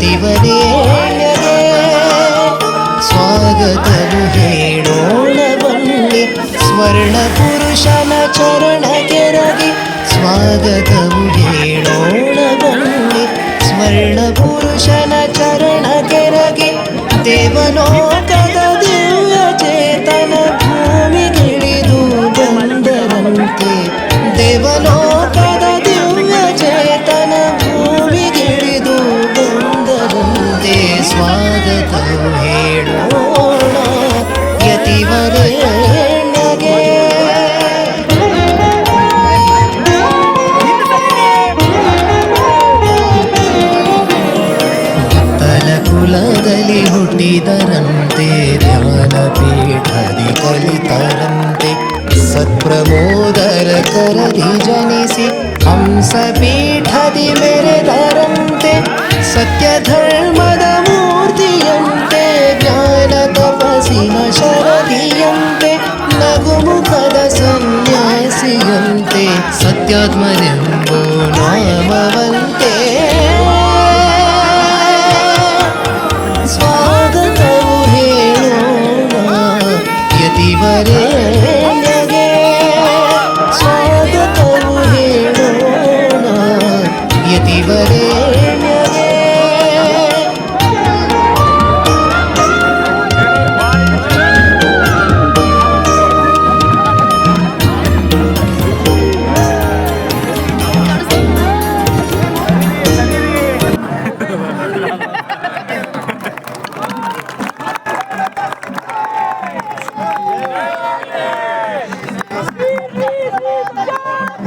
ದೇವರೇ ಸ್ವಾಗತವು ಹೇಳೋಣ ಬನ್ನಿ ಸ್ವರ್ಣ ಪುರುಷನ ಚರಣ ಕೆರಗಿ ಸ್ವಾಗತವು ಹೇಳೋಣ ಬನ್ನಿ ಸ್ವರ್ಣ ಪುರುಷನ ಚರಣ ಕೆರಗಿ ದೇವಲೋಕದ ದಿವ್ಯ ಚೇತನ ಭೂಮಿಗಿಳಿದು ಬಂದರಂತೆ ದೇವಲೋಕ ತಲಕುಲದಲ್ಲಿ ಹುಟ್ಟಿದರಂತೆ ಧ್ಯಾನ ಪೀಠದಿ ಕಲಿತರಂತೆ ಸತ್ಪ್ರಮೋದರ ಕರದಿ ಜನಿಸಿ ಹಂಸ ಪೀಠದಿ ಮೆರೆದರಂತೆ ಸತ್ಯ ಧರ್ಮದ ಮೂರ್ತಿಯಂತೆ ಜ್ಞಾನ ತಪಸ್ಸಿನ ಶರದಿಯಂತೆ ನಗುಮುಖದ ಸನ್ಯಾಸಿಯಂತೆ ಸತ್ಯಾತ್ಮನೆಂಬೋ ನಾಮವಲ್ಲ